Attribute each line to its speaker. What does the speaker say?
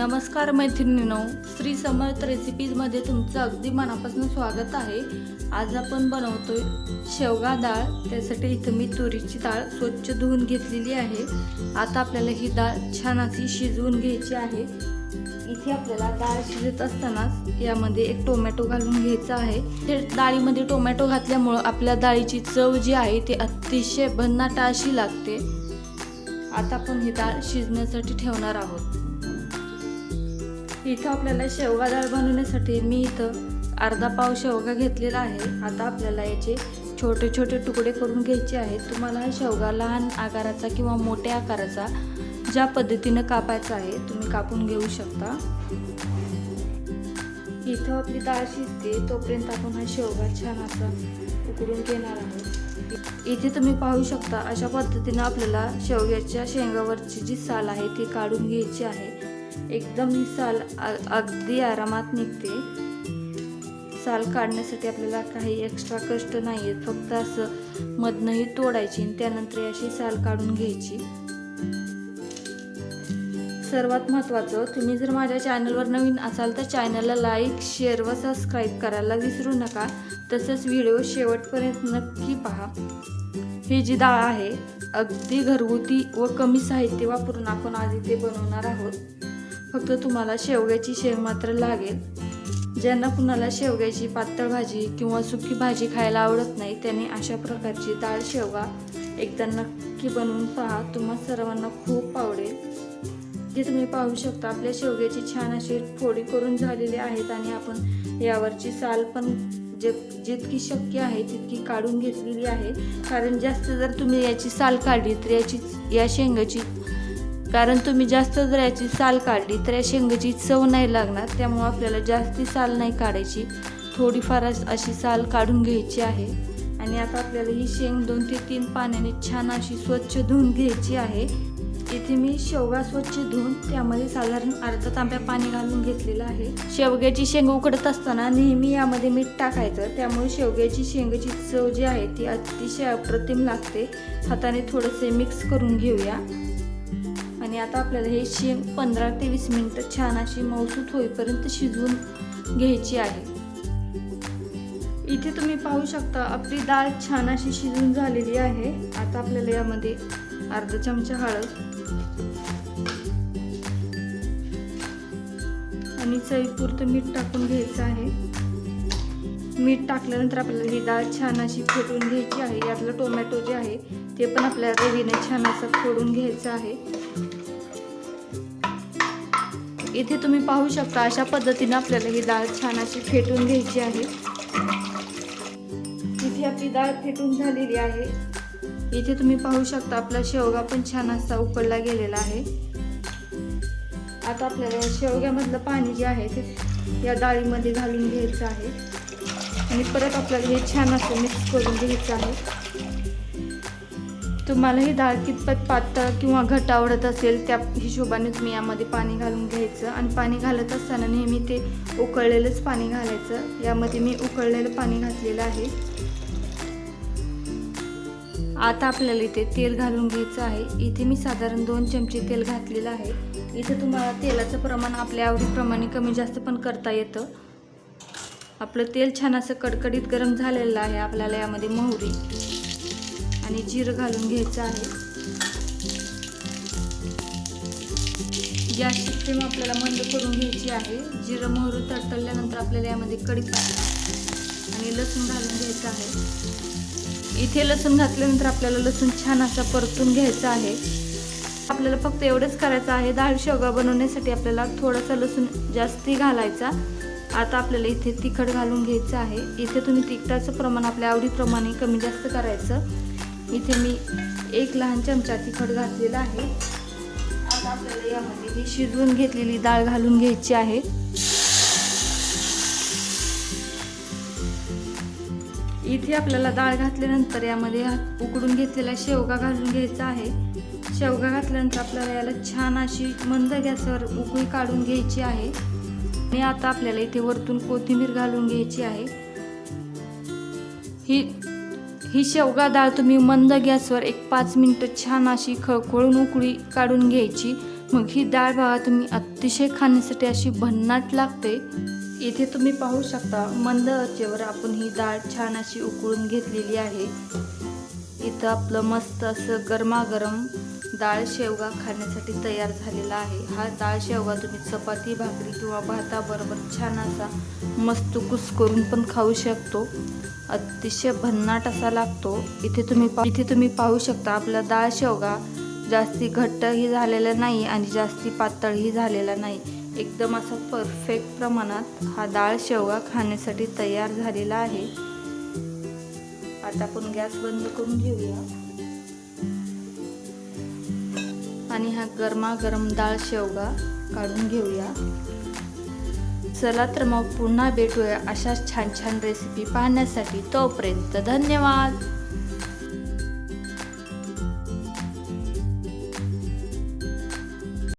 Speaker 1: नमस्कार मैत्रिणीनो श्री समर्थ रेसिपीजमध्ये तुमचं अगदी मनापासून स्वागत आहे. आज आपण बनवतो शेवगा डाळ त्यासाठी इथं मी तुरीची डाळ स्वच्छ धुवून घेतलेली आहे. आता आपल्याला ही डाळ छान अशी शिजवून घ्यायची आहे. इथे आपल्याला डाळ शिजत असतानाच यामध्ये एक टोमॅटो घालून घ्यायचा आहे. ते डाळीमध्ये टोमॅटो घातल्यामुळं आपल्या डाळीची चव जी आहे ती अतिशय भन्नाट अशी लागते. आता आपण ही डाळ शिजण्यासाठी ठेवणार आहोत. इथं आपल्याला शेवगा डाळ बनवण्यासाठी मी इथं अर्धा पाव शेवगा घेतलेला आहे. आता आपल्याला याचे छोटे छोटे तुकडे करून घ्यायचे आहेत. तुम्हाला शेवगा लहान आकाराचा किंवा मोठ्या आकाराचा ज्या पद्धतीनं कापायचा आहे तुम्ही कापून घेऊ शकता. इथं आपली डाळ शिजते तोपर्यंत आपण हा शेवगा छान असा उकडून घेणार आहोत. इथे तुम्ही पाहू शकता अशा पद्धतीनं आपल्याला शेवग्याच्या शेंगावरची जी साल आहे ती काढून घ्यायची आहे. एकदम ही साल अगदी आरामात निघते. साल काढण्यासाठी आपल्याला काही एक्स्ट्रा कष्ट नाही आहेत फक्त असं मधनंही तोडायची आणि त्यानंतर अशी साल काढून घ्यायची. सर्वात महत्त्वाचं तुम्ही जर माझ्या चॅनलवर नवीन असाल तर चॅनलला लाईक शेअर व सबस्क्राईब करायला विसरू नका. तसंच व्हिडिओ शेवटपर्यंत नक्की पहा. ही जी डाळ आहे अगदी घरगुती व कमी साहित्य वापरून आपण आज इथे बनवणार आहोत. फक्त तुम्हाला शेवग्याची शेंग मात्र लागेल. ज्यांना कुणाला शेवग्याची पातळ भाजी किंवा सुकी भाजी खायला आवडत नाही त्यांनी अशा प्रकारची डाळ शेवगा एकदा नक्की बनवून पहा. तुम्हा सर्वांना खूप आवडेल. जे तुम्ही पाहू शकता आपल्या शेवग्याची छान अशी फोडी करून झालेली आहेत आणि आपण यावरची साल पण जे जितकी शक्य आहे तितकी काढून घेतलेली आहे. कारण जास्त जर तुम्ही याची साल काढली तर याची या शेंगाची कारण तुम्ही जास्त जर याची साल काढली तर या शेंगाची चव नाही लागणार. त्यामुळे आपल्याला जास्ती साल नाही काढायची. थोडीफार अशी साल काढून घ्यायची आहे. आणि आता आपल्याला ही शेंग दोन ते तीन पाण्याने छान अशी स्वच्छ धुवून घ्यायची आहे. इथे मी शेवगा स्वच्छ धुवून त्यामध्ये साधारण अर्धा तांब्या पाणी घालून घेतलेलं आहे. शेवग्याची शेंग उकडत असताना नेहमी यामध्ये मीठ टाकायचं. त्यामुळे शेवग्याची शेंगाची चव जी आहे ती अतिशय अप्रतिम लागते. हाताने थोडंसे मिक्स करून घेऊया. आणि आता आपल्याला हे शेंग पंधरा ते वीस मिनटं छान अशी मौसूत होईपर्यंत शिजवून घ्यायची आहे. इथे तुम्ही पाहू शकता आपली डाळ छान अशी शिजून झालेली आहे. आता आपल्याला यामध्ये अर्धा चमचा हळद आणि चवीपुरतं मीठ टाकून घ्यायचं आहे. मीठ टाकल्यानंतर आपल्याला ही डाळ छान अशी फेटून घ्यायची आहे. यातलं टोमॅटो जे आहे ते पण आपल्याला रवीने छान असं फोडून घ्यायचं आहे. इथे तुम्ही पाहू शकता अशा पद्धतीने आपल्याला ही डाळ छान अशी फेटून घ्यायची आहे. इथे आपली डाळ फेटून झालेली आहे. इथे तुम्ही पाहू शकता आपला शेवगा पण छान असा उकडला गेलेला आहे. आता आपल्याला शेवग्यामधलं पाणी जे आहे ते या डाळीमध्ये घालून घ्यायचं आहे. आणि परत आपल्याला हे छान असं मिक्स करून घ्यायचं आहे. तुम्हालाही डाळ कितपत पातळ किंवा घट आवडत असेल त्या हिशोबाने तुम्ही यामध्ये पाणी घालून घ्यायचं. आणि पाणी घालत असताना नेहमी ते उकळलेलंच पाणी घालायचं. यामध्ये मी उकळलेलं पाणी घातलेलं आहे. आता आपल्याला इथे तेल घालून घ्यायचं आहे. इथे मी साधारण दोन चमचे तेल घातलेलं आहे. इथे तुम्हाला तेलाचं प्रमाण आपल्या आवडीप्रमाणे कमी जास्त पण करता येतं. आपलं तेल छान असं कडकडीत गरम झालेलं आहे. आपल्याला यामध्ये मोहरी आणि जिरं घालून घ्यायचं आहे. गॅसची फ्लेम आपल्याला मंद करून घ्यायची आहे. जिरं मोहरी तडतडल्यानंतर आपल्याला यामध्ये कढीपत्ता आणि लसूण घालून घ्यायचं आहे. इथे लसूण घातल्यानंतर आपल्याला लसूण छान असा परतून घ्यायचा आहे. आपल्याला फक्त एवढंच करायचं आहे. डाळ शेवगा बनवण्यासाठी आपल्याला थोडासा लसूण जास्ती घालायचा. आता आपल्याला इथे तिखट घालून घ्यायचं आहे. इथे तुम्ही तिखटाचं प्रमाण आपल्या आवडीप्रमाणे कमी जास्त करायचं. इथे मी एक लहान चमचा तिखट घातलेला आहे. आता आपल्याला यामध्ये ही शिजवून घेतलेली डाळ घालून घ्यायची आहे. इथे आपल्याला डाळ घातल्यानंतर यामध्ये उकडून घेतलेला शेवगा घालून घ्यायचा आहे. शेवगा घातल्यानंतर आपल्याला याला छान अशी मंद गॅसवर उकळी काढून घ्यायची आहे. आणि आता आपल्याला इथे वरतून कोथिंबीर घालून घ्यायची आहे. ही ही शेवगा डाळ तुम्ही मंद गॅसवर एक पाच मिनटं छान अशी खळखळून उकळी काढून घ्यायची. मग ही डाळ बघा तुम्ही अतिशय खाण्यासाठी अशी भन्नाट लागते. इथे तुम्ही पाहू शकता मंद आचेवर आपण ही डाळ छान अशी उकळून घेतलेली आहे. इथं आपलं मस्त असं गरमागरम डाळ शेवगा खाण्यासाठी तयार झालेला आहे. हा डाळ शेवगा तुम्ही चपाती भाकरी किंवा भाताबरोबर छान असा मस्त कुस करून पण खाऊ शकतो. अतिशय भन्नाट असा लागतो. इथे तुम्ही पा- इथे तुम्ही पाहू शकता आपला डाळ शेवगा जास्ती घट्टही झालेला नाही आणि जास्ती पातळही झालेला नाही. एकदम असा परफेक्ट प्रमाणात हा डाळ शेवगा खाण्यासाठी तयार झालेला आहे. आता आपण गॅस बंद करून घेऊया. आणि हा गरमागरम डाळ शेवगा काढून घेऊया. चला तर मग पुन्हा भेटूया अशाच छान छान रेसिपी पाहण्यासाठी. तोपर्यंत धन्यवाद.